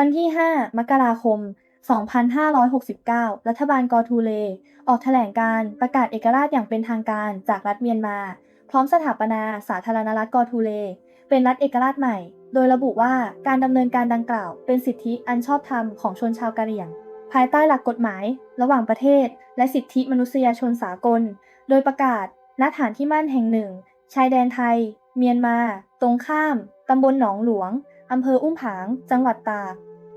วันที่ 5 มกราคม 2569 รัฐบาลกอทูเล ออกแถลงการประกาศเอกราชอย่างเป็นทางการจากรัฐเมียนมา พร้อมสถาปนาสาธารณรัฐกอทูเล เป็นรัฐเอกราชใหม่ โดยระบุว่าการดำเนินการดังกล่าว เป็นสิทธิอันชอบธรรมของชนชาวกะเหรี่ยง ภายใต้หลักกฎหมาย ระหว่างประเทศ และสิทธิมนุษยชนสากล โดยประกาศณฐานที่มั่นแห่งหนึ่ง ชายแดนไทย เมียนมา ตรงข้าม ตำบลหนองหลวง อำเภออุ้มผาง จังหวัดตาก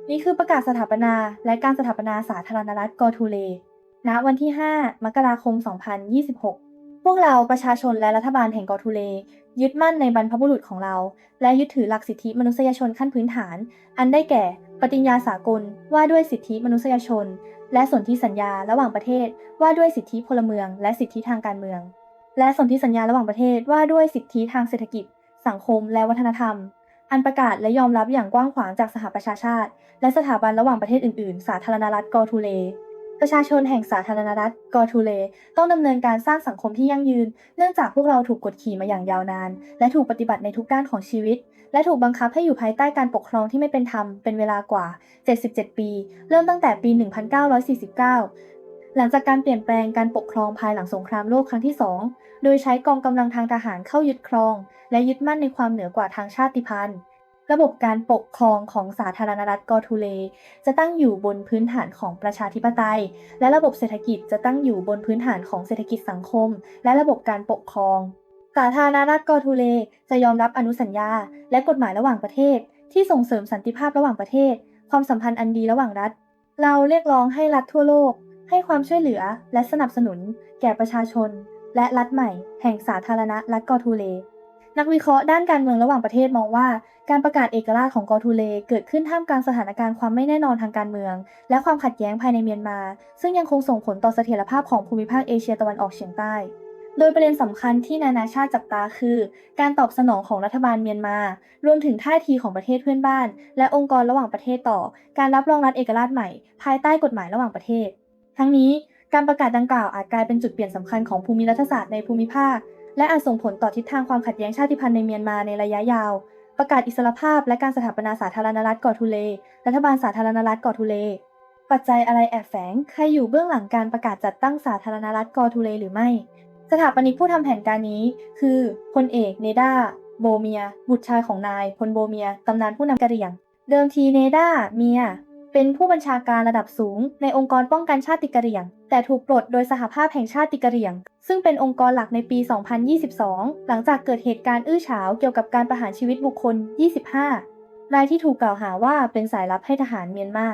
นี่คือประกาศสถาปนาและการสถาปนาสาธารณรัฐกอทูเล ณ วันที่ 5 มกราคม 2026 พวกเราประชาชนและรัฐบาลแห่งกอทูเล ยึดมั่นในบรรพบุรุษของเรา และยึดถือหลักสิทธิมนุษยชนขั้นพื้นฐาน อันได้แก่ ปฏิญญาสากลว่าด้วยสิทธิมนุษยชน และสนธิสัญญาระหว่างประเทศ ว่าด้วยสิทธิพลเมือง และสิทธิทางการเมือง และสนธิสัญญาระหว่างประเทศว่าด้วยสิทธิทางเศรษฐกิจ สังคม และวัฒนธรรม อันประกาศและยอมรับอย่างกว้างขวางจากสหประชาชาติ และสถาบันระหว่างประเทศอื่นๆ สาธารณรัฐกอทูเล ประชาชนแห่งสาธารณรัฐกอทูเล ต้องดำเนินการสร้างสังคมที่ยั่งยืน เนื่องจากพวกเราถูกกดขี่มาอย่างยาวนาน และถูกปฏิบัติในทุกด้านของชีวิต และถูกบังคับให้อยู่ภายใต้การปกครองที่ไม่เป็นธรรมเป็นเวลากว่า 77 ปี เริ่มตั้งแต่ปี 1949 หลังจากการเปลี่ยนแปลงการปกครองภายหลังสงครามโลกครั้งที่ 2 โดยใช้กองกำลังทางทหารเข้ายึดครอง และยึดมั่นในความเหนือกว่าทางชาติพันธุ์ ระบบการปกครองของสาธารณรัฐกอทูเล จะตั้งอยู่บนพื้นฐานของประชาธิปไตย และระบบเศรษฐกิจจะตั้งอยู่บนพื้นฐานของเศรษฐกิจสังคม และระบบการปกครอง สาธารณรัฐกอทูเลจะยอมรับอนุสัญญา และกฎหมายระหว่างประเทศ ที่ส่งเสริมสันติภาพระหว่างประเทศ ความสัมพันธ์อันดีระหว่างรัฐ เราเรียกร้องให้รัฐทั่วโลก ให้ความช่วยเหลือและสนับสนุน แก่ประชาชน และรัฐใหม่ แห่งสาธารณรัฐกอทูเล นักวิเคราะห์ด้านการเมืองระหว่างประเทศมองว่า การประกาศเอกราชของกอทูเลเกิดขึ้นท่ามกลางสถานการณ์ความไม่แน่นอนทางการเมือง และความขัดแย้งภายในเมียนมา ซึ่งยังคงส่งผลต่อเสถียรภาพของภูมิภาคเอเชียตะวันออกเฉียงใต้โดยประเด็นสำคัญที่นานาชาติจับตาคือ การตอบสนองของรัฐบาลเมียนมา รวมถึงท่าทีของประเทศเพื่อนบ้าน และองค์กรระหว่างประเทศต่อ การรับรองรัฐเอกราชใหม่ ภายใต้กฎหมายระหว่างประเทศ ทั้งนี้การประกาศดังกล่าวอาจกลายเป็นจุดเปลี่ยนสำคัญของภูมิรัฐศาสตร์ในภูมิภาค และอาจส่งผลต่อทิศทางความขัดแย้งชาติพันธุ์ในเมียนมาในระยะยาว ประกาศอิสรภาพและการสถาปนาสาธารณรัฐกอทูเล รัฐบาลสาธารณรัฐกอทูเล ปัจจัยอะไรแอบแฝง ใครอยู่เบื้องหลังการประกาศจัดตั้งสาธารณรัฐกอทูเลหรือไม่ สถาปนิกผู้ทำแผนการนี้ คือพลเอกเนดาโบเมีย บุตรชายของนายพลโบเมียตำนานผู้นำกะเหรี่ยง เดิมทีเนดาเมีย เป็นผู้บัญชาการระดับสูง ในองค์กรป้องกันชาติกะเหรี่ยง แต่ถูกปลดโดยสหภาพแห่งชาติกะเหรี่ยง ซึ่งเป็นองค์กรหลักในปี 2022 หลังจากเกิดเหตุการณ์อื้อฉาวเกี่ยวกับการประหารชีวิตบุคคล 25 รายที่ถูกกล่าวหาว่าเป็นสายลับให้ทหารเมียนมา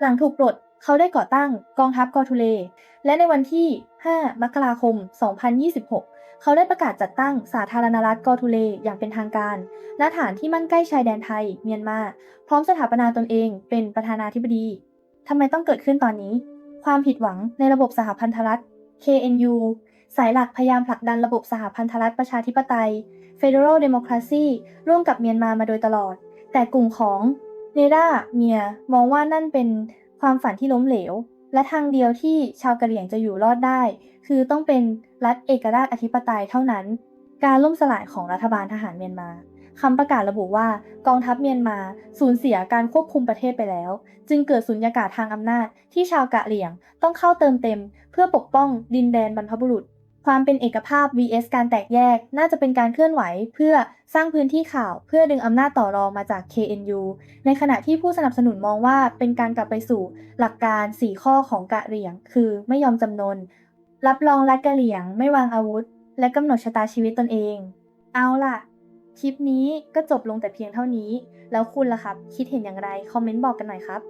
หลังถูกปลดเขาได้ก่อตั้งกองทัพกอทูเล และในวันที่ 5 มกราคม 2026 เขาได้ประกาศจัดตั้งสาธารณรัฐกอทูเลอย่างเป็นทางการณฐานที่มั่นใกล้ชายแดนไทย เมียนมา พร้อมสถาปนาตนเองเป็นประธานาธิบดีทำไมต้องเกิดขึ้นตอนนี้ ความผิดหวังในระบบสหพันธรัฐ KNU สายหลักพยายามผลักดันระบบสหพันธรัฐประชาธิปไตย Federal Democracy ร่วมกับเมียนมามาโดยตลอด แต่กลุ่มของเนดาเมียมองว่านั่นเป็นความฝันที่ล้มเหลว และทางเดียวที่ชาวกะเหรี่ยงจะอยู่รอดได้ คือต้องเป็นรัฐเอกราชอธิปไตยเท่านั้น การล่มสลายของรัฐบาลทหารเมียนมาคำประกาศระบุว่ากองทัพเมียนมาสูญเสียการควบคุมประเทศไปแล้ว จึงเกิดสุญญากาศทางอำนาจที่ชาวกะเหรี่ยงต้องเข้าเติมเต็ม เพื่อปกป้องดินแดนบรรพบุรุษ ความเป็นเอกภาพ vs การแตกแยก น่าจะเป็นการเคลื่อนไหว เพื่อสร้างพื้นที่ข่าว เพื่อดึงอำนาจต่อรองมาจาก KNU ในขณะที่ผู้สนับสนุนมองว่าเป็นการกลับไปสู่หลักการ 4 ข้อของกะเหรี่ยง คือไม่ยอมจำนน รับรองรัฐกะเหรี่ยง ไม่วางอาวุธ และกำหนดชะตาชีวิตตนเอง เอาล่ะ คลิปนี้ก็จบลงแต่เพียงเท่านี้ แล้วคุณล่ะครับ คิดเห็นอย่างไร คอมเมนต์บอกกันหน่อยครับ